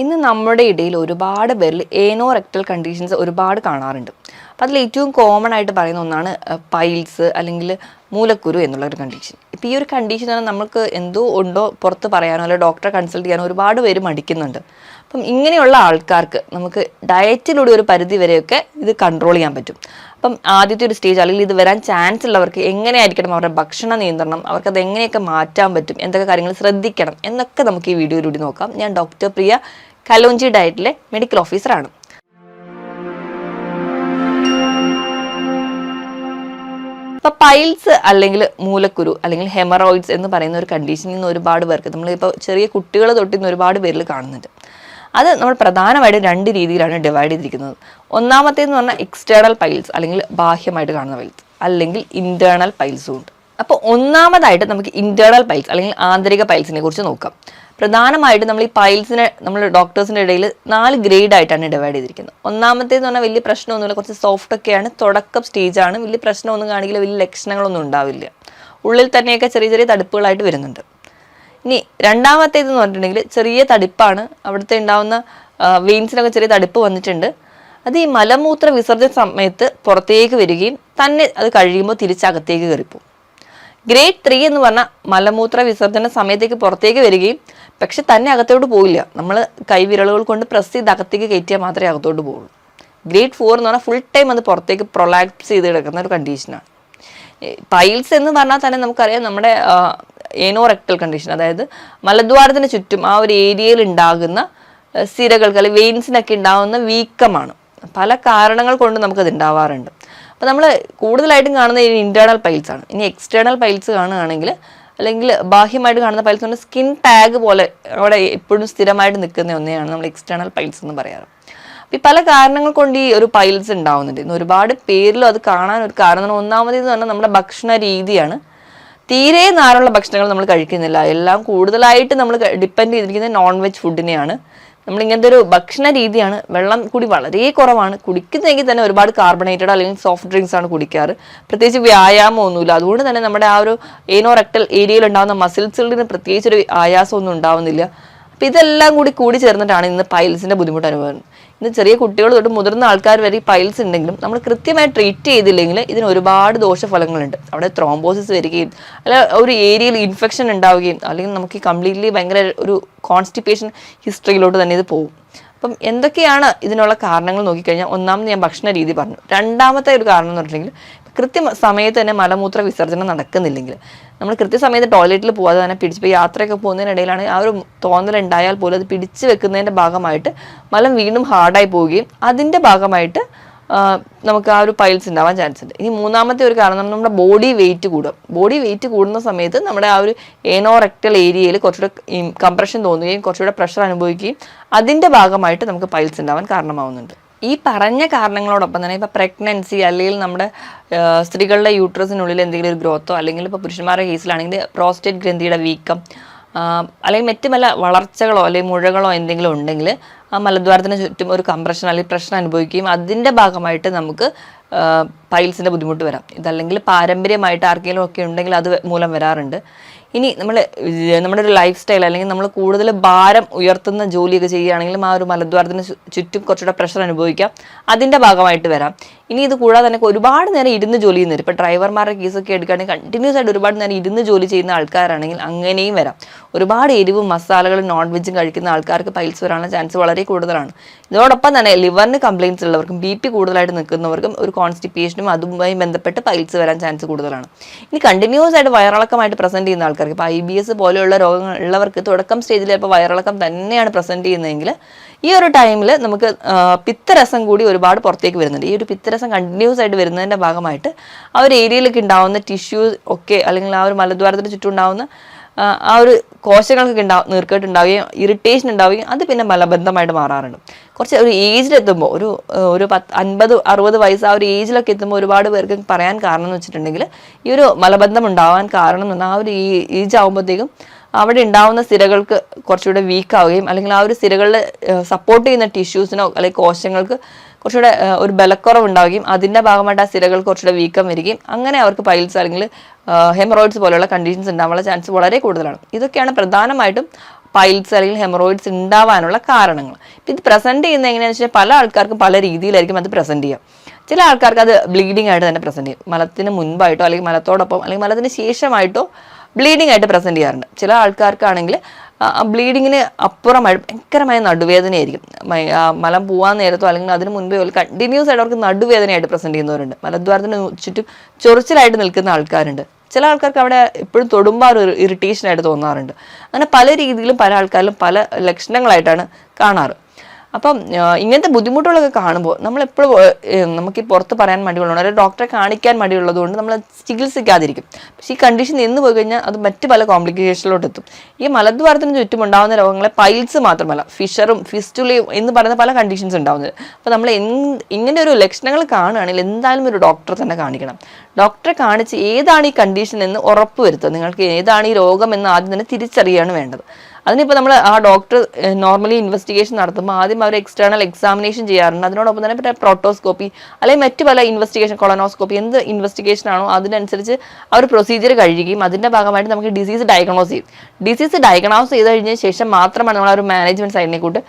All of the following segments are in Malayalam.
ഇന്ന് നമ്മുടെ ഇടയിൽ ഒരുപാട് പേരിൽ ഏനോ റെക്ടൽ കണ്ടീഷൻസ് ഒരുപാട് കാണാറുണ്ട്. അപ്പോൾ അതിൽ ഏറ്റവും കോമൺ ആയിട്ട് പറയുന്ന ഒന്നാണ് പൈൽസ് അല്ലെങ്കിൽ മൂലക്കുരു എന്നുള്ള ഒരു കണ്ടീഷൻ ഇപ്പോൾ ഈ ഒരു കണ്ടീഷൻ തന്നെ നമുക്ക് എന്തോ ഉണ്ടോ പുറത്ത് പറയാനോ അല്ലെങ്കിൽ ഡോക്ടറെ കൺസൾട്ട് ചെയ്യാനോ ഒരുപാട് പേര് മടിക്കുന്നുണ്ട്. അപ്പം ഇങ്ങനെയുള്ള ആൾക്കാർക്ക് നമുക്ക് ഡയറ്റിലൂടെ ഒരു പരിധി വരെയൊക്കെ ഇത് കൺട്രോൾ ചെയ്യാൻ പറ്റും. അപ്പം ആദ്യത്തെ ഒരു സ്റ്റേജ് അല്ലെങ്കിൽ ഇത് വരാൻ ചാൻസ് ഉള്ളവർക്ക് എങ്ങനെയായിരിക്കണം അവരുടെ ഭക്ഷണ നിയന്ത്രണം അവർക്ക് അത് എങ്ങനെയൊക്കെ മാറ്റാൻ പറ്റും എന്തൊക്കെ കാര്യങ്ങൾ ശ്രദ്ധിക്കണം എന്നൊക്കെ നമുക്ക് ഈ വീഡിയോയിലൂടെ നോക്കാം. ഞാൻ ഡോക്ടർ പ്രിയ കലോഞ്ചി ഡയറ്റിലെ മെഡിക്കൽ ഓഫീസറാണ് ഇപ്പൊ പൈൽസ് അല്ലെങ്കിൽ മൂലക്കുരു അല്ലെങ്കിൽ ഹെമറോയിഡ്സ് എന്ന് പറയുന്ന ഒരു കണ്ടീഷനിൽ നിന്ന് ഒരുപാട് പേർക്ക് നമ്മളിപ്പോൾ ചെറിയ കുട്ടികൾ തൊട്ടിന്ന് ഒരുപാട് പേരിൽ കാണുന്നുണ്ട്. അത് നമ്മൾ പ്രധാനമായിട്ടും രണ്ട് രീതിയിലാണ് ഡിവൈഡ് ചെയ്തിരിക്കുന്നത്. ഒന്നാമത്തേന്ന് പറഞ്ഞാൽ എക്സ്റ്റേണൽ പൈൽസ് അല്ലെങ്കിൽ ബാഹ്യമായിട്ട് കാണുന്ന പൈൽസ് അല്ലെങ്കിൽ ഇന്റേണൽ പൈൽസും ഉണ്ട്. അപ്പോൾ ഒന്നാമതായിട്ട് നമുക്ക് ഇന്റേണൽ പൈൽസ് അല്ലെങ്കിൽ ആന്തരിക പൈൽസിനെ കുറിച്ച് നോക്കാം. പ്രധാനമായിട്ടും നമ്മൾ ഈ പൈൽസിനെ നമ്മൾ ഡോക്ടേഴ്സിന്റെ ഇടയിൽ നാല് ഗ്രേഡ് ആയിട്ടാണ് ഡിവൈഡ് ചെയ്തിരിക്കുന്നത്. ഒന്നാമത്തേന്ന് പറഞ്ഞാൽ വലിയ പ്രശ്നമൊന്നുമില്ല. കുറച്ച് സോഫ്റ്റ് ഒക്കെയാണ്. തുടക്കം സ്റ്റേജാണ് വലിയ പ്രശ്നമൊന്നും കാണിക്കില്ല. വലിയ ലക്ഷണങ്ങളൊന്നും ഉണ്ടാവില്ല. ഉള്ളിൽ തന്നെയൊക്കെ ചെറിയ ചെറിയ തടുപ്പുകളായിട്ട് വരുന്നുണ്ട്. ഇനി രണ്ടാമത്തേതെന്ന് പറഞ്ഞിട്ടുണ്ടെങ്കിൽ ചെറിയ തടിപ്പാണ്. അവിടുത്തെ ഉണ്ടാവുന്ന വെയിൻസിനൊക്കെ ചെറിയ തടിപ്പ് വന്നിട്ടുണ്ട്. അത് ഈ മലമൂത്ര വിസർജന സമയത്ത് പുറത്തേക്ക് വരികയും തന്നെ അത് കഴിയുമ്പോൾ തിരിച്ചകത്തേക്ക് കയറിപ്പോവും. ഗ്രേഡ് ത്രീ എന്ന് പറഞ്ഞാൽ മലമൂത്ര വിസർജന സമയത്തേക്ക് പുറത്തേക്ക് വരികയും പക്ഷെ തന്നെ അകത്തോട്ട് പോയില്ല നമ്മൾ കൈവിരലുകൾ കൊണ്ട് പ്രസ് ചെയ്ത് അകത്തേക്ക് കയറ്റിയാൽ മാത്രമേ അകത്തോട്ട് പോകുള്ളൂ ഗ്രേഡ് ഫോർ എന്ന് പറഞ്ഞാൽ ഫുൾ ടൈം അത് പുറത്തേക്ക് പ്രൊലാക്സ് ചെയ്ത് കിടക്കുന്ന ഒരു കണ്ടീഷനാണ് പൈൽസ് എന്ന് പറഞ്ഞാൽ തന്നെ നമുക്കറിയാം നമ്മുടെ ഏനോ റെക്ടൽ കണ്ടീഷൻ അതായത് മലദ്വാരത്തിന് ചുറ്റും ആ ഒരു ഏരിയയിൽ ഉണ്ടാകുന്ന സിരകൾക്ക് അല്ലെങ്കിൽ വെയിൻസിനൊക്കെ ഉണ്ടാകുന്ന വീക്കമാണ്. പല കാരണങ്ങൾ കൊണ്ട് നമുക്കത് ഉണ്ടാവാറുണ്ട്. അപ്പോൾ നമ്മൾ കൂടുതലായിട്ടും കാണുന്ന ഈ ഇന്റേർണൽ പൈൽസ് ആണ്. ഇനി എക്സ്റ്റേണൽ പൈൽസ് കാണുകയാണെങ്കിൽ അല്ലെങ്കിൽ ബാഹ്യമായിട്ട് കാണുന്ന പൈൽസ് പറഞ്ഞാൽ സ്കിൻ ടാഗ് പോലെ അവിടെ എപ്പോഴും സ്ഥിരമായിട്ട് നിൽക്കുന്ന ഒന്നെയാണ് നമ്മൾ എക്സ്റ്റേണൽ പൈൽസ് എന്ന് പറയാറ്. അപ്പോൾ ഈ പല കാരണങ്ങൾ കൊണ്ട് ഈ ഒരു പൈൽസ് ഉണ്ടാവുന്നുണ്ട്. ഇന്ന് ഒരുപാട് പേരിലും അത് കാണാൻ ഒരു കാരണം ഒന്നാമതെന്ന് പറഞ്ഞാൽ നമ്മുടെ ഭക്ഷണ രീതിയാണ്. തീരെ നാരുള്ള ഭക്ഷണങ്ങൾ നമ്മൾ കഴിക്കുന്നില്ല. എല്ലാം കൂടുതലായിട്ട് നമ്മൾ ഡിപ്പെൻഡ് ചെയ്തിരിക്കുന്നത് നോൺ വെജ് ഫുഡിനെയാണ് നമ്മൾ ഇങ്ങനത്തെ ഒരു ഭക്ഷണ രീതിയാണ് വെള്ളം കൂടി വളരെ കുറവാണ്. കുടിക്കുന്നെങ്കിൽ തന്നെ ഒരുപാട് കാർബണേറ്റഡ് അല്ലെങ്കിൽ സോഫ്റ്റ് ഡ്രിങ്ക്സ് ആണ് കുടിക്കാറ്. പ്രത്യേകിച്ച് വ്യായാമം ഒന്നുമില്ല. അതുകൊണ്ട് തന്നെ നമ്മുടെ ആ ഒരു ഏനോ റെക്ടൽ ഏരിയയിൽ ഉണ്ടാകുന്ന മസിൽസുകളിന് പ്രത്യേകിച്ച് ഒരു ആയാസം ഒന്നും ഉണ്ടാവുന്നില്ല. അപ്പം ഇതെല്ലാം കൂടി കൂടി ചേർന്നിട്ടാണ് ഇന്ന് പൈൽസിന്റെ ബുദ്ധിമുട്ട് അനുഭവം. ഇന്ന് ചെറിയ കുട്ടികൾ തൊട്ട് മുതിർന്ന ആൾക്കാർ വരെ ഈ പൈൽസ് ഉണ്ടെങ്കിലും നമ്മൾ കൃത്യമായി ട്രീറ്റ് ചെയ്തില്ലെങ്കിൽ ഇതിന് ഒരുപാട് ദോഷഫലങ്ങളുണ്ട്. അവിടെ ത്രോംബോസിസ് വരികയും അല്ല ഒരു ഏരിയയിൽ ഇൻഫെക്ഷൻ ഉണ്ടാവുകയും അല്ലെങ്കിൽ നമുക്ക് കംപ്ലീറ്റ്ലി ഭയങ്കര ഒരു കോൺസ്റ്റിപ്പേഷൻ ഹിസ്റ്ററിയിലോട്ട് തന്നെ ഇത് പോകും. അപ്പം എന്തൊക്കെയാണ് ഇതിനുള്ള കാരണങ്ങൾ നോക്കിക്കഴിഞ്ഞാൽ ഒന്നാമത് ഞാൻ ഭക്ഷണ രീതി പറഞ്ഞു. രണ്ടാമത്തെ ഒരു കാരണം എന്ന് പറഞ്ഞിട്ടുണ്ടെങ്കിൽ കൃത്യ സമയത്ത് തന്നെ മലമൂത്ര വിസർജനം നടക്കുന്നില്ലെങ്കിൽ. നമ്മൾ കൃത്യസമയത്ത് ടോയ്ലറ്റിൽ പോകാതെ തന്നെ പിടിച്ച് ഇപ്പോൾ യാത്രയൊക്കെ പോകുന്നതിനിടയിലാണ് ആ ഒരു തോന്നൽ ഉണ്ടായാൽ പോലും അത് പിടിച്ച് വെക്കുന്നതിന്റെ ഭാഗമായിട്ട് മലം വീണ്ടും ഹാർഡായി പോവുകയും അതിന്റെ ഭാഗമായിട്ട് നമുക്ക് ആ ഒരു പൈൽസ് ഉണ്ടാവാൻ ചാൻസ് ഉണ്ട്. ഇനി മൂന്നാമത്തെ ഒരു കാരണം നമ്മുടെ ബോഡി വെയിറ്റ് കൂടും. ബോഡി വെയിറ്റ് കൂടുന്ന സമയത്ത് നമ്മുടെ ആ ഒരു ഏനോറെക്ടൽ ഏരിയയിൽ കുറച്ചുകൂടെ കംപ്രഷൻ തോന്നുകയും കുറച്ചുകൂടെ പ്രഷർ അനുഭവിക്കുകയും അതിന്റെ ഭാഗമായിട്ട് നമുക്ക് പൈൽസ് ഉണ്ടാവാൻ കാരണമാവുന്നുണ്ട്. ഈ പറഞ്ഞ കാരണങ്ങളോടൊപ്പം തന്നെ ഇപ്പോൾ പ്രഗ്നൻസി അല്ലെങ്കിൽ നമ്മുടെ സ്ത്രീകളുടെ യൂട്രസിനുള്ളിൽ എന്തെങ്കിലും ഒരു ഗ്രോത്തോ അല്ലെങ്കിൽ ഇപ്പോൾ പുരുഷന്മാരുടെ കേസിലാണെങ്കിൽ പ്രോസ്റ്റേറ്റ് ഗ്രന്ഥിയുടെ വീക്കം അല്ലെങ്കിൽ മറ്റ് പല വളർച്ചകളോ അല്ലെങ്കിൽ മുഴകളോ എന്തെങ്കിലും ഉണ്ടെങ്കിൽ ആ മലദ്വാരത്തിന് ചുറ്റും ഒരു കംപ്രഷൻ അല്ലെങ്കിൽ പ്രശ്നം അനുഭവിക്കുകയും അതിന്റെ ഭാഗമായിട്ട് നമുക്ക് പൈൽസിന്റെ ബുദ്ധിമുട്ട് വരാം. ഇതല്ലെങ്കിൽ പാരമ്പര്യമായിട്ട് ആർക്കെങ്കിലും ഒക്കെ ഉണ്ടെങ്കിൽ അത് മൂലം വരാറുണ്ട്. ഇനി നമ്മൾ നമ്മുടെ ഒരു ലൈഫ് സ്റ്റൈൽ അല്ലെങ്കിൽ നമ്മൾ കൂടുതൽ ഭാരം ഉയർത്തുന്ന ജോലിയൊക്കെ ചെയ്യുകയാണെങ്കിലും ആ ഒരു മലദ്വാരത്തിന് ചുറ്റും കുറച്ചുകൂടെ പ്രഷർ അനുഭവിക്കാം. അതിന്റെ ഭാഗമായിട്ട് വരാം. ഇനി ഇത് കൂടാതെ തന്നെ ഒരുപാട് നേരം ഇരുന്ന് ജോലി ചെയ്യുന്നവർ ഇപ്പോൾ ഡ്രൈവർമാരുടെ കേസൊക്കെ എടുക്കുകയാണെങ്കിൽ കണ്ടിന്യൂസ് ആയിട്ട് ഒരുപാട് നേരം ഇരുന്ന് ജോലി ചെയ്യുന്ന ആൾക്കാരാണെങ്കിൽ അങ്ങനെയും വരാം. ഒരുപാട് എരിവും മസാലകളും നോൺ വെജും കഴിക്കുന്ന ആൾക്കാർക്ക് പൈൽസ് വരാനുള്ള ചാൻസ് വളരെ കൂടുതലാണ്. ഇതോടൊപ്പം തന്നെ ലിവറിന് കംപ്ലയിൻസ് ഉള്ളവർക്കും ബി പി കൂടുതലായിട്ട് നിൽക്കുന്നവർക്കും ഒരു കോൺസ്റ്റിപ്പേഷനും അതുമായി ബന്ധപ്പെട്ട് പൈൽസ് വരാൻ ചാൻസ് കൂടുതലാണ്. ഇനി കണ്ടിന്യൂസ് ആയിട്ട് വയറിളക്കമായിട്ട് പ്രസന്റ് ചെയ്യുന്ന ആൾക്കാർക്ക് ഇപ്പോൾ ഐ ബി എസ് പോലെയുള്ള രോഗങ്ങൾ ഉള്ളവർക്ക് തുടക്കം സ്റ്റേജിൽ ചിലപ്പോൾ വയറിളക്കം തന്നെയാണ് പ്രസന്റ് ചെയ്യുന്നതെങ്കിൽ ഈ ഒരു ടൈമിൽ നമുക്ക് പിത്തരസം കൂടി ഒരുപാട് പുറത്തേക്ക് വരുന്നുണ്ട്. ഈ ഒരു പിത്തരസം കണ്ടിന്യൂസ് ആയിട്ട് വരുന്നതിന്റെ ഭാഗമായിട്ട് ആ ഒരു ഏരിയയിലൊക്കെ ഉണ്ടാവുന്ന ടിഷ്യൂസ് ഒക്കെ അല്ലെങ്കിൽ ആ ഒരു മലദ്വാരത്തിന് ചുറ്റും ഉണ്ടാവുന്ന ആ, ഒരു കോശങ്ങൾക്കൊക്കെ ഉണ്ടാവും നീർക്കെട്ട് ഉണ്ടാവുകയും ഇറിറ്റേഷൻ ഉണ്ടാവുകയും അത് പിന്നെ മലബന്ധമായിട്ട് മാറാറുണ്ട്. കുറച്ച് ഒരു ഏജിലെത്തുമ്പോൾ ഒരു ഒരു പത്ത് അൻപത് അറുപത് വയസ്സ് ആ ഒരു ഏജിലൊക്കെ എത്തുമ്പോൾ ഒരുപാട് പേർക്ക് പറയാൻ കാരണം എന്ന് വെച്ചിട്ടുണ്ടെങ്കിൽ ഈ ഒരു മലബന്ധം ഉണ്ടാവാൻ കാരണം എന്ന് പറഞ്ഞാൽ ആ ഒരു ഏജ് ആകുമ്പോഴത്തേക്കും അവിടെ ഉണ്ടാവുന്ന സിരകൾക്ക് കുറച്ചുകൂടെ വീക്കാവുകയും അല്ലെങ്കിൽ ആ ഒരു സിരകളിൽ സപ്പോർട്ട് ചെയ്യുന്ന ടിഷ്യൂസിനോ അല്ലെങ്കിൽ കോശങ്ങൾക്ക് കുറച്ചുകൂടെ ഒരു ബലക്കുറവ് ഉണ്ടാവുകയും അതിന്റെ ഭാഗമായിട്ട് ആ സിരകൾ കുറച്ചുകൂടെ വീക്കം വരികയും അങ്ങനെ അവർക്ക് പൈൽസ് അല്ലെങ്കിൽ ഹെമറോയിഡ്സ് പോലെയുള്ള കണ്ടീഷൻസ് ഉണ്ടാവാനുള്ള ചാൻസ് വളരെ കൂടുതലാണ്. ഇതൊക്കെയാണ് പ്രധാനമായിട്ടും പൈൽസ് അല്ലെങ്കിൽ ഹെമറോയിഡ്സ് ഉണ്ടാവാനുള്ള കാരണങ്ങൾ. ഇത് പ്രസന്റ് ചെയ്യുന്ന എങ്ങനെയാണെന്ന് വെച്ചാൽ പല ആൾക്കാർക്കും പല രീതിയിലായിരിക്കും അത് പ്രസന്റ് ചെയ്യുക. ചില ആൾക്കാർക്ക് അത് ബ്ലീഡിംഗ് ആയിട്ട് തന്നെ പ്രസന്റ് ചെയ്യും. മലത്തിന് മുൻപായിട്ടോ അല്ലെങ്കിൽ മലത്തോടൊപ്പം അല്ലെങ്കിൽ മലത്തിന് ശേഷമായിട്ടോ ബ്ലീഡിംഗ് ആയിട്ട് പ്രസന്റ് ചെയ്യാറുണ്ട്. ചില ആൾക്കാർക്കാണെങ്കിൽ ബ്ലീഡിങ്ങിന് അപ്പുറമായി ഭയങ്കരമായ നടുവേദനയായിരിക്കും. മലം പോകാൻ നേരത്തോ അല്ലെങ്കിൽ അതിന് മുൻപേ പോലെ കണ്ടിന്യൂസ് ആയിട്ട് അവർക്ക് നടുവേദനയായിട്ട് പ്രസന്റ് ചെയ്യുന്നവരുണ്ട്. മലദ്വാരത്തിന് ചുറ്റും ചൊറിച്ചിലായിട്ട് നിൽക്കുന്ന ആൾക്കാരുണ്ട്. ചില ആൾക്കാർക്ക് അവിടെ എപ്പോഴും തൊടുമ്പോൾ ഒരു ഇറിറ്റേഷൻ ആയിട്ട് തോന്നാറുണ്ട്. അങ്ങനെ പല രീതിയിലും പല ആൾക്കാരിലും പല ലക്ഷണങ്ങളായിട്ടാണ് കാണാറ്. അപ്പം ഇങ്ങനത്തെ ബുദ്ധിമുട്ടുകളൊക്കെ കാണുമ്പോൾ നമ്മളെപ്പോഴും നമുക്ക് പുറത്ത് പറയാൻ മടിയുള്ളതുകൊണ്ട് ഒരു ഡോക്ടറെ കാണിക്കാൻ മടിയുള്ളതുകൊണ്ട് നമ്മൾ ചികിത്സിക്കാതിരിക്കും. പക്ഷേ ഈ കണ്ടീഷൻ നിന്ന് പോയി കഴിഞ്ഞാൽ അത് മറ്റ് പല കോംപ്ലിക്കേഷനിലോട്ട് എത്തും. ഈ മലദ്വാരത്തിന് ചുറ്റും ഉണ്ടാകുന്ന രോഗങ്ങളെ പൈൽസ് മാത്രമല്ല ഫിഷറും ഫിസ്റ്റുലയും എന്ന് പറയുന്ന പല കണ്ടീഷൻസ് ഉണ്ടാകുന്നത് അപ്പോൾ നമ്മൾ ഇങ്ങനെ ഒരു ലക്ഷണങ്ങൾ കാണുകയാണെങ്കിൽ എന്തായാലും ഒരു ഡോക്ടറെ തന്നെ കാണിക്കണം. ഡോക്ടറെ കാണിച്ച് ഏതാണ് ഈ കണ്ടീഷൻ എന്ന് ഉറപ്പ് വരുത്തുക. നിങ്ങൾക്ക് ഏതാണ് ഈ രോഗം എന്ന് ആദ്യം തന്നെ തിരിച്ചറിയാണ് വേണ്ടത്. അതിനിപ്പോൾ നമ്മൾ ആ ഡോക്ടർ നോർമലി ഇൻവെസ്റ്റിഗേഷൻ നടത്തുമ്പോൾ ആദ്യം അവർ എക്സ്റ്റേണൽ എക്സാമിനേഷൻ ചെയ്യാറുണ്ട്. അതിനോടൊപ്പം തന്നെ പിന്നെ പ്രോട്ടോസ്കോപ്പി അല്ലെങ്കിൽ മറ്റു പല ഇൻവെസ്റ്റിഗേഷൻ കൊളനോസ്കോപ്പി എന്ത് ഇൻവെസ്റ്റിഗേഷൻ ആണോ അതിനനുസരിച്ച് അവർ പ്രൊസീജിയർ കഴിയുകയും അതിന്റെ ഭാഗമായിട്ട് നമുക്ക് ഡിസീസ് ഡയഗ്നോസ് ചെയ്യും. ഡിസീസ് ഡയഗ്നോസ് ചെയ്ത് കഴിഞ്ഞ ശേഷം മാത്രമാണ് നമ്മൾ ആ ഒരു മാനേജ്മെന്റ് സൈഡിനെ കൂട്ട്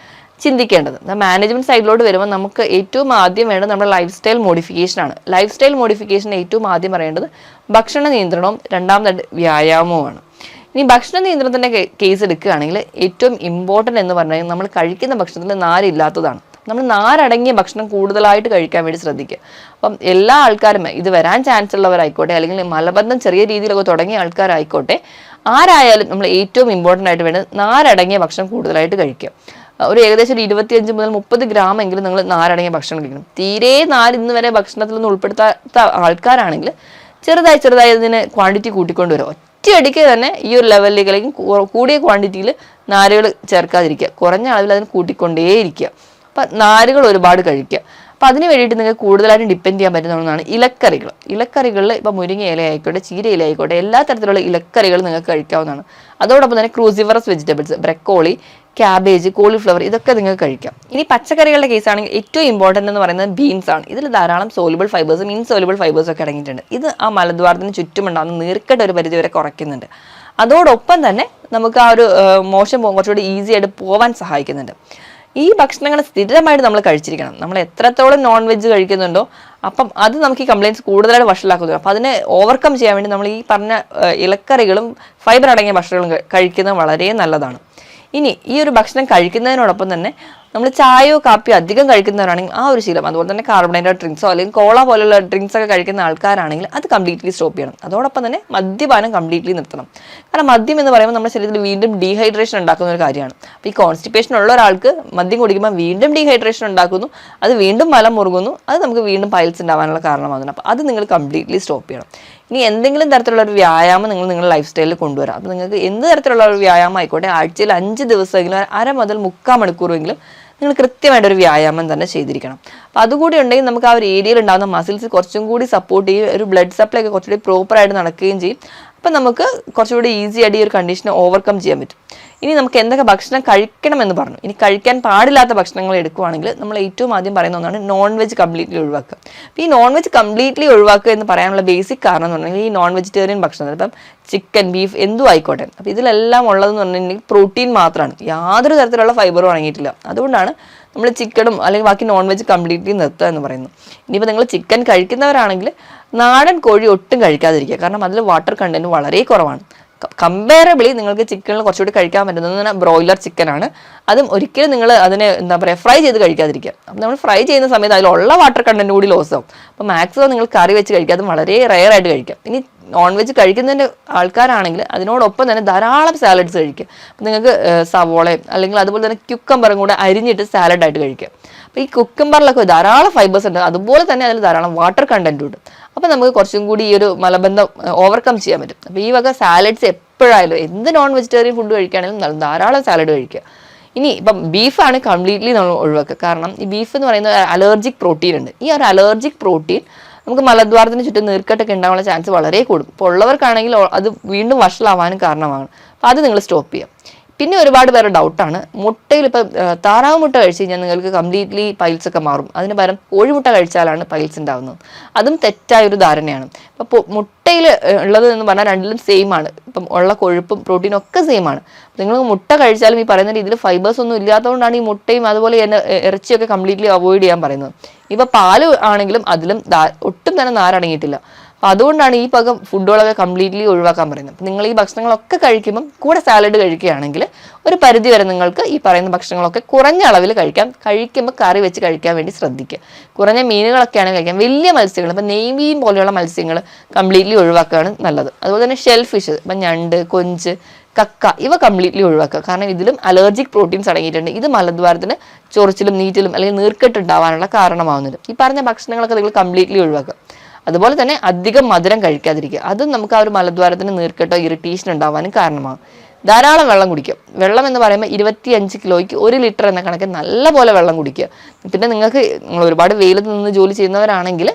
ചിന്തിക്കേണ്ടത്. മാനേജ്മെന്റ് സൈഡിലോട്ട് വരുമ്പോൾ നമുക്ക് ഏറ്റവും ആദ്യം വേണ്ടത് നമ്മുടെ ലൈഫ് സ്റ്റൈൽ മോഡിഫിക്കേഷനാണ് ലൈഫ് സ്റ്റൈൽ മോഡിഫിക്കേഷൻ ഏറ്റവും ആദ്യം പറയേണ്ടത് ഭക്ഷണ നിയന്ത്രണവും രണ്ടാമതായിട്ട് വ്യായാമവുമാണ്. ഇനി ഭക്ഷണ നിയന്ത്രണത്തിന്റെ കേസ് എടുക്കുകയാണെങ്കിൽ ഏറ്റവും ഇമ്പോർട്ടന്റ് എന്ന് പറഞ്ഞാൽ നമ്മൾ കഴിക്കുന്ന ഭക്ഷണത്തിൽ നാരില്ലാത്തതാണ് നമ്മൾ നാരടങ്ങിയ ഭക്ഷണം കൂടുതലായിട്ട് കഴിക്കാൻ വേണ്ടി ശ്രദ്ധിക്കുക. അപ്പം എല്ലാ ആൾക്കാരും ഇത് വരാൻ ചാൻസ് ഉള്ളവരായിക്കോട്ടെ അല്ലെങ്കിൽ മലബന്ധം ചെറിയ രീതിയിലൊക്കെ തുടങ്ങിയ ആൾക്കാരായിക്കോട്ടെ ആരായാലും നമ്മൾ ഏറ്റവും ഇമ്പോർട്ടന്റ് ആയിട്ട് വേണ്ടത് നാരടങ്ങിയ ഭക്ഷണം കൂടുതലായിട്ട് കഴിക്കുക. ഒരു ഏകദേശം ഒരു ഇരുപത്തിയഞ്ച് മുതൽ മുപ്പത് ഗ്രാം എങ്കിലും നിങ്ങൾ നാരടങ്ങിയ ഭക്ഷണം കഴിക്കണം. തീരെ നാല് ഇന്ന് വരെ ഭക്ഷണത്തിൽ നിന്ന് ഉൾപ്പെടുത്താത്ത ആൾക്കാരാണെങ്കിൽ ചെറുതായി ചെറുതായി അതിന് ക്വാണ്ടിറ്റി കൂട്ടിക്കൊണ്ടുവരും ഒറ്റയടിക്ക് തന്നെ ഈ ഒരു ലെവലിലേക്ക് കൂടിയ ക്വാണ്ടിറ്റിയിൽ നാരുകൾ ചേർക്കാതിരിക്കുക. കുറഞ്ഞ അളവിൽ അതിന് കൂട്ടിക്കൊണ്ടേയിരിക്കുക. അപ്പം നാരുകൾ ഒരുപാട് കഴിക്കുക. അപ്പം അതിന് വേണ്ടിയിട്ട് നിങ്ങൾക്ക് കൂടുതലായിട്ട് ഡിപ്പെൻഡ് ചെയ്യാൻ പറ്റുന്ന ഒന്നാണ് ഇലക്കറികൾ. ഇലക്കറികളിൽ ഇപ്പം മുരിങ്ങ ഇല ആയിക്കോട്ടെ ചീര ഇല ആയിക്കോട്ടെ എല്ലാ തരത്തിലുള്ള ഇലക്കറികൾ നിങ്ങൾക്ക് കഴിക്കാവുന്നതാണ്. അതോടൊപ്പം തന്നെ cruciferous vegetables broccoli cabbage cauliflower ഇതൊക്കെ നിങ്ങൾക്ക് കഴിക്കാം. ഇനി പച്ചക്കറികളുടെ കേസാണെങ്കിൽ ഏറ്റവും ഇമ്പോർട്ടന്റ് എന്ന് പറയുന്നത് ബീൻസ് ആണ്. ഇതിൽ ധാരാളം സോലുബിൾ ഫൈബേഴ്സും ഇൻസോലുബിൾ ഫൈബേഴ്സും ഒക്കെ അടങ്ങിയിട്ടുണ്ട്. ഇത് ആ മലദ്വാരത്തിന് ചുറ്റുമുണ്ടാകുന്ന നീർക്കെട്ട് ഒരു പരിധി വരെ കുറയ്ക്കുന്നുണ്ട്. അതോടൊപ്പം തന്നെ നമുക്ക് ആ ഒരു മോശം പോകും കുറച്ചുകൂടി ഈസി ആയിട്ട് പോവാൻ സഹായിക്കുന്നുണ്ട്. ഈ ഭക്ഷണങ്ങൾ സ്ഥിരമായിട്ട് നമ്മൾ കഴിച്ചിരിക്കണം. നമ്മൾ എത്രത്തോളം നോൺ വെജ് കഴിക്കുന്നുണ്ടോ അപ്പം അത് നമുക്ക് ഈ കംപ്ലയിൻസ് കൂടുതലായിട്ട് വഷളാക്കുന്നു അപ്പം അതിനെ ഓവർകം ചെയ്യാൻ വേണ്ടി നമ്മൾ ഈ പറഞ്ഞ ഇലക്കറികളും ഫൈബർ അടങ്ങിയ ഭക്ഷണങ്ങളും കഴിക്കുന്നത് വളരെ നല്ലതാണ്. ഇനി ഈ ഒരു ഭക്ഷണം കഴിക്കുന്നതിനോടൊപ്പം തന്നെ നമ്മൾ ചായയോ കാപ്പിയോ അധികം കഴിക്കുന്നവരാണെങ്കിൽ ആ ഒരു ശീലം അതുപോലെ തന്നെ കാർബണേറ്റഡ് ഡ്രിങ്ക്സോ അല്ലെങ്കിൽ കോള പോലുള്ള ഡ്രിങ്ക്സ് ഒക്കെ കഴിക്കുന്ന ആൾക്കാരാണെങ്കിൽ അത് കംപ്ലീറ്റ്ലി സ്റ്റോപ്പ് ചെയ്യണം. അതോടൊപ്പം തന്നെ മദ്യപാനം കംപ്ലീറ്റ്ലി നിർത്തണം. കാരണം മദ്യം എന്ന് പറയുമ്പോൾ നമ്മുടെ ശരീരത്തിൽ വീണ്ടും ഡീഹൈഡ്രേഷൻ ഉണ്ടാക്കുന്ന ഒരു കാര്യമാണ്. അപ്പോൾ ഈ കോൺസ്റ്റിപ്പേഷൻ ഉള്ള ഒരാൾക്ക് മദ്യം കുടിക്കുമ്പോൾ വീണ്ടും ഡീഹൈഡ്രേഷൻ ഉണ്ടാക്കുന്നു അത് വീണ്ടും മലം മുറുകുന്നു അത് നമുക്ക് വീണ്ടും പൈൽസ് ഉണ്ടാവാനുള്ള കാരണമാകുന്നു അപ്പോൾ അത് നിങ്ങൾ കംപ്ലീറ്റ്ലി സ്റ്റോപ്പ് ചെയ്യണം. ഇനി എന്തെങ്കിലും തരത്തിലുള്ള ഒരു വ്യായാമം നിങ്ങൾ നിങ്ങളുടെ ലൈഫ് സ്റ്റൈലിൽ കൊണ്ടുവരാം. അപ്പോൾ നിങ്ങൾക്ക് എന്ത് തരത്തിലുള്ള ഒരു വ്യായാമം ആയിക്കോട്ടെ ആഴ്ചയിൽ അഞ്ച് ദിവസമെങ്കിലും അര മുതൽ മുക്കാൽ മണിക്കൂറെങ്കിലും നിങ്ങൾ കൃത്യമായിട്ട് ഒരു വ്യായാമം തന്നെ ചെയ്തിരിക്കണം. അപ്പോൾ അതുകൂടി ഉണ്ടെങ്കിൽ നമുക്ക് ആ ഒരു ഏരിയയിൽ ഉണ്ടാകുന്ന മസിൽസ് കുറച്ചും കൂടി സപ്പോർട്ട് ചെയ്യും ഒരു ബ്ലഡ് സപ്ലൈ ഒക്കെ കുറച്ചുകൂടി പ്രോപ്പറായിട്ട് നടക്കുകയും ചെയ്യും. അപ്പം നമുക്ക് കുറച്ചുകൂടി ഈസി ആയിട്ട് ഈ ഒരു കണ്ടീഷനെ ഓവർകം ചെയ്യാൻ പറ്റും. ഇനി നമുക്ക് എന്തൊക്കെ ഭക്ഷണം കഴിക്കണമെന്ന് പറഞ്ഞു. ഇനി കഴിക്കാൻ പാടില്ലാത്ത ഭക്ഷണങ്ങൾ എടുക്കുവാണെങ്കിൽ നമ്മൾ ഏറ്റവും ആദ്യം പറയുന്ന ഒന്നാണ് നോൺ വെജ് കംപ്ലീറ്റ്ലി ഒഴിവാക്കുക. അപ്പോൾ ഈ നോൺ വെജ് കംപ്ലീറ്റ്ലി ഒഴിവാക്കുക എന്ന് പറയാനുള്ള ബേസിക് കാരണം എന്ന് പറഞ്ഞാൽ ഈ നോൺ വെജിറ്റേറിയൻ ഭക്ഷണം ഇപ്പം ചിക്കൻ ബീഫ് എന്തും ആയിക്കോട്ടെ. അപ്പോൾ ഇതിലെല്ലാം ഉള്ളതെന്ന് പറഞ്ഞിട്ടുണ്ടെങ്കിൽ പ്രോട്ടീൻ മാത്രമാണ്. യാതൊരു തരത്തിലുള്ള ഫൈബറും അടങ്ങിയിട്ടില്ല. അതുകൊണ്ടാണ് നമ്മൾ ചിക്കനും അല്ലെങ്കിൽ ബാക്കി നോൺ വെജ് കംപ്ലീറ്റ്ലി നിർത്തുക എന്ന് പറയുന്നു ഇനിയിപ്പോൾ നിങ്ങൾ ചിക്കൻ കഴിക്കുന്നവരാണെങ്കിൽ നാടൻ കോഴി ഒട്ടും കഴിക്കാതിരിക്കുക. കാരണം അതിൽ വാട്ടർ കണ്ടന്റ് വളരെ കുറവാണ്. കമ്പയറബിളി നിങ്ങൾക്ക് ചിക്കനിൽ കുറച്ചുകൂടി കഴിക്കാൻ പറ്റുന്നത് ബ്രോയിലർ ചിക്കനാണ് അതും ഒരിക്കലും നിങ്ങൾ അതിനെ എന്താ പറയുക ഫ്രൈ ചെയ്ത് കഴിക്കാതിരിക്കുക. അപ്പം നമ്മൾ ഫ്രൈ ചെയ്യുന്ന സമയത്ത് അതിലുള്ള വാട്ടർ കണ്ടന്റ് കൂടി ലോസ് ആവും. അപ്പോൾ മാക്സിമം നിങ്ങൾ കറി വെച്ച് കഴിക്കുക. അത് വളരെ റെയർ ആയിട്ട് കഴിക്കാം. ഇനി നോൺ വെജ് കഴിക്കുന്നതിന്റെ ആൾക്കാരാണെങ്കിൽ അതിനോടൊപ്പം തന്നെ ധാരാളം സാലഡ്സ് കഴിക്കുക. അപ്പം നിങ്ങൾക്ക് സവോളയും അല്ലെങ്കിൽ അതുപോലെ തന്നെ ക്യുക്കമ്പറും കൂടെ അരിഞ്ഞിട്ട് സാലഡായിട്ട് കഴിക്കുക. അപ്പോൾ ഈ കുക്കമ്പറിലൊക്കെ ധാരാളം ഫൈബേഴ്സ് ഉണ്ട്. അതുപോലെ തന്നെ അതിൽ ധാരാളം വാട്ടർ കണ്ടന്റും ഉണ്ട്. അപ്പോൾ നമുക്ക് കുറച്ചും കൂടി ഈ ഒരു മലബന്ധം ഓവർകം ചെയ്യാൻ പറ്റും. അപ്പോൾ ഈ വക സാലഡ്സ് എപ്പോഴായാലും എന്ത് നോൺ വെജിറ്റേറിയൻ ഫുഡ് കഴിക്കുകയാണെങ്കിലും ധാരാളം സാലഡ് കഴിക്കുക. ഇനി ഇപ്പം ബീഫാണ് കംപ്ലീറ്റ്ലി നമ്മൾ ഒഴിവാക്കുക. കാരണം ഈ ബീഫ് എന്ന് പറയുന്ന അലർജിക് പ്രോട്ടീൻ ഉണ്ട്. ഈ ഒരു അലർജിക് പ്രോട്ടീൻ നമുക്ക് മലദ്വാരത്തിന് ചുറ്റും നീർക്കെട്ടൊക്കെ ഉണ്ടാവാനുള്ള ചാൻസ് വളരെ കൂടും. അപ്പോൾ ഉള്ളവർക്കാണെങ്കിൽ അത് വീണ്ടും വഷളാവാനും കാരണമാണ് അപ്പോൾ അത് നിങ്ങൾ സ്റ്റോപ്പ് ചെയ്യുക. പിന്നെ ഒരുപാട് പേരുടെ ഡൗട്ടാണ് മുട്ടയിൽ ഇപ്പം താറാവ് മുട്ട കഴിച്ച് കഴിഞ്ഞാൽ നിങ്ങൾക്ക് കംപ്ലീറ്റ്ലി പൈൽസ് ഒക്കെ മാറും. അതിന് പകരം കോഴിമുട്ട കഴിച്ചാലാണ് പൈൽസ് ഉണ്ടാവുന്നത്. അതും തെറ്റായ ഒരു ധാരണയാണ്. അപ്പോൾ മുട്ടയിൽ ഉള്ളത് എന്ന് പറഞ്ഞാൽ രണ്ടിലും സെയിം ആണ്. ഇപ്പം ഉള്ള കൊഴുപ്പും പ്രോട്ടീനും ഒക്കെ സെയിം ആണ്. നിങ്ങൾ മുട്ട കഴിച്ചാലും ഈ പറയുന്ന രീതിയിൽ ഫൈബേഴ്സ് ഒന്നും ഇല്ലാത്തതുകൊണ്ടാണ് ഈ മുട്ടയും അതുപോലെ തന്നെ ഇറച്ചിയൊക്കെ കംപ്ലീറ്റ്ലി അവോയ്ഡ് ചെയ്യാൻ പറയുന്നത്. ഇപ്പോൾ പാൽ ആണെങ്കിലും അതിലും ഒട്ടും തന്നെ നാരടങ്ങിയിട്ടില്ല. അതുകൊണ്ടാണ് ഈ പകം ഫുഡുകളൊക്കെ കംപ്ലീറ്റ്ലി ഒഴിവാക്കാൻ പറയുന്നത്. നിങ്ങൾ ഈ ഭക്ഷണങ്ങളൊക്കെ കഴിക്കുമ്പം കൂടെ സാലഡ് കഴിക്കുകയാണെങ്കിൽ ഒരു പരിധി വരെ നിങ്ങൾക്ക് ഈ പറയുന്ന ഭക്ഷണങ്ങളൊക്കെ കുറഞ്ഞ അളവിൽ കഴിക്കാം. കഴിക്കുമ്പോൾ കറി വെച്ച് കഴിക്കാൻ വേണ്ടി ശ്രദ്ധിക്കുക. കുറഞ്ഞ മീനുകളൊക്കെയാണ് കഴിക്കാം. വലിയ മത്സ്യങ്ങൾ ഇപ്പം നെയ്മീൻ പോലെയുള്ള മത്സ്യങ്ങൾ കംപ്ലീറ്റ്ലി ഒഴിവാക്കുകയാണ് നല്ലത്. അതുപോലെ തന്നെ ഷെൽ ഫിഷ് ഇപ്പം ഞണ്ട് കൊഞ്ച് കക്ക ഇവ കംപ്ലീറ്റ്ലി ഒഴിവാക്കുക. കാരണം ഇതിലും അലർജിക് പ്രോട്ടീൻസ് അടങ്ങിയിട്ടുണ്ട്. ഇത് മലദ്വാരത്തിന് ചൊറിച്ചിലും നീറ്റിലും അല്ലെങ്കിൽ നീർക്കെട്ടുണ്ടാവാനുള്ള കാരണമാവുന്നത്. ഈ പറഞ്ഞ ഭക്ഷണങ്ങളൊക്കെ നിങ്ങൾ കംപ്ലീറ്റ്ലി ഒഴിവാക്കുക. അതുപോലെ തന്നെ അധികം മധുരം കഴിക്കാതിരിക്കുക. അതും നമുക്ക് ആ ഒരു മലദ്വാരത്തിന് നീർക്കെട്ടോ ഇറിറ്റേഷൻ ഉണ്ടാവാനും കാരണമാകും. ധാരാളം വെള്ളം കുടിക്കുക വെള്ളം എന്ന് പറയുമ്പോൾ ഇരുപത്തിയഞ്ച് കിലോയ്ക്ക് ഒരു ലിറ്റർ എന്ന കണക്ക് നല്ല പോലെ വെള്ളം കുടിക്കുക. പിന്നെ നിങ്ങൾക്ക് നിങ്ങൾ ഒരുപാട് വെയിലത്ത് നിന്ന് ജോലി ചെയ്യുന്നവരാണെങ്കിൽ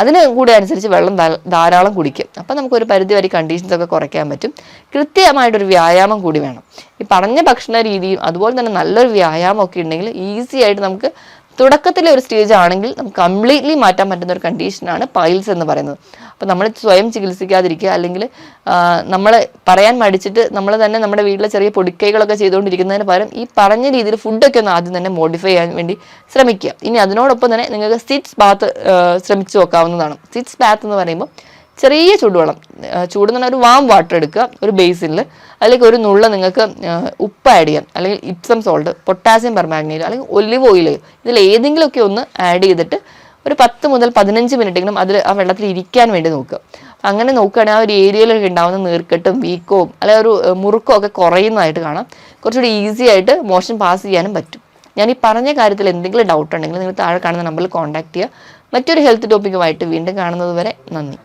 അതിന് കൂടെ അനുസരിച്ച് വെള്ളം ധാരാളം കുടിക്കും. അപ്പം നമുക്കൊരു പരിധി വരെ കണ്ടീഷൻസ് ഒക്കെ കുറയ്ക്കാൻ പറ്റും. കൃത്യമായിട്ടൊരു വ്യായാമം കൂടി വേണം. ഈ പറഞ്ഞ ഭക്ഷണ രീതിയും അതുപോലെ തന്നെ നല്ലൊരു വ്യായാമം ഒക്കെ ഉണ്ടെങ്കിൽ ഈസി ആയിട്ട് നമുക്ക് തുടക്കത്തിലെ ഒരു സ്റ്റേജ് ആണെങ്കിൽ നമുക്ക് കംപ്ലീറ്റ്ലി മാറ്റാൻ പറ്റുന്ന ഒരു കണ്ടീഷനാണ് പൈൽസ് എന്ന് പറയുന്നത്. അപ്പോൾ നമ്മൾ സ്വയം ചികിത്സിക്കാതിരിക്കുക അല്ലെങ്കിൽ നമ്മൾ പറയാൻ മടിച്ചിട്ട് നമ്മൾ തന്നെ നമ്മുടെ വീട്ടിലെ ചെറിയ പൊടിക്കൈകളൊക്കെ ചെയ്തുകൊണ്ടിരിക്കുന്നതിന് പകരം ഈ പറഞ്ഞ രീതിയിൽ ഫുഡൊക്കെ ഒന്ന് ആദ്യം തന്നെ മോഡിഫൈ ചെയ്യാൻ വേണ്ടി ശ്രമിക്കുക. ഇനി അതിനോടൊപ്പം തന്നെ നിങ്ങൾക്ക് സിറ്റ്സ് ബാത്ത് ശ്രമിച്ചു നോക്കാവുന്നതാണ്. സിറ്റ്സ് ബാത്ത് എന്ന് പറയുമ്പോൾ ചെറിയ ചൂടുവെള്ളം ആ, ചൂട് എന്ന് പറഞ്ഞാൽ ഒരു വാം വാട്ടർ എടുക്കുക ഒരു ബേസിനിൽ അതിലേക്ക് ഒരു നുള്ള നിങ്ങൾക്ക് ഉപ്പ് ആഡ് ചെയ്യാം. അല്ലെങ്കിൽ ഇപ്സം സോൾട്ട് പൊട്ടാസ്യം പെർമാഗ്നേറ്റ് അല്ലെങ്കിൽ ഒലിവ് ഓയിൽ ഇതിൽ ഏതെങ്കിലുമൊക്കെ ഒന്ന് ആഡ് ചെയ്തിട്ട് ഒരു പത്ത് മുതൽ പതിനഞ്ച് മിനിറ്റെങ്കിലും അതിൽ ആ വെള്ളത്തിൽ ഇരിക്കാൻ വേണ്ടി നോക്കുക. അങ്ങനെ നോക്കുകയാണെങ്കിൽ ആ ഒരു ഏരിയയിലൊക്കെ ഉണ്ടാകുന്ന നീർക്കെട്ടും വീക്കവും അല്ലെങ്കിൽ ഒരു മുറുക്കവും ഒക്കെ കുറയുന്നതായിട്ട് കാണാം. കുറച്ചുകൂടി ഈസി ആയിട്ട് മോഷൻ പാസ് ചെയ്യാനും പറ്റും. ഞാൻ ഈ പറഞ്ഞ കാര്യത്തിൽ എന്തെങ്കിലും ഡൗട്ട് ഉണ്ടെങ്കിൽ നിങ്ങൾ താഴെ കാണുന്ന നമ്പറിൽ കോൺടാക്ട് ചെയ്യുക. മറ്റൊരു ഹെൽത്ത് ടോപ്പിക്കുമായിട്ട് വീണ്ടും കാണുന്നത് വരെ നന്ദി.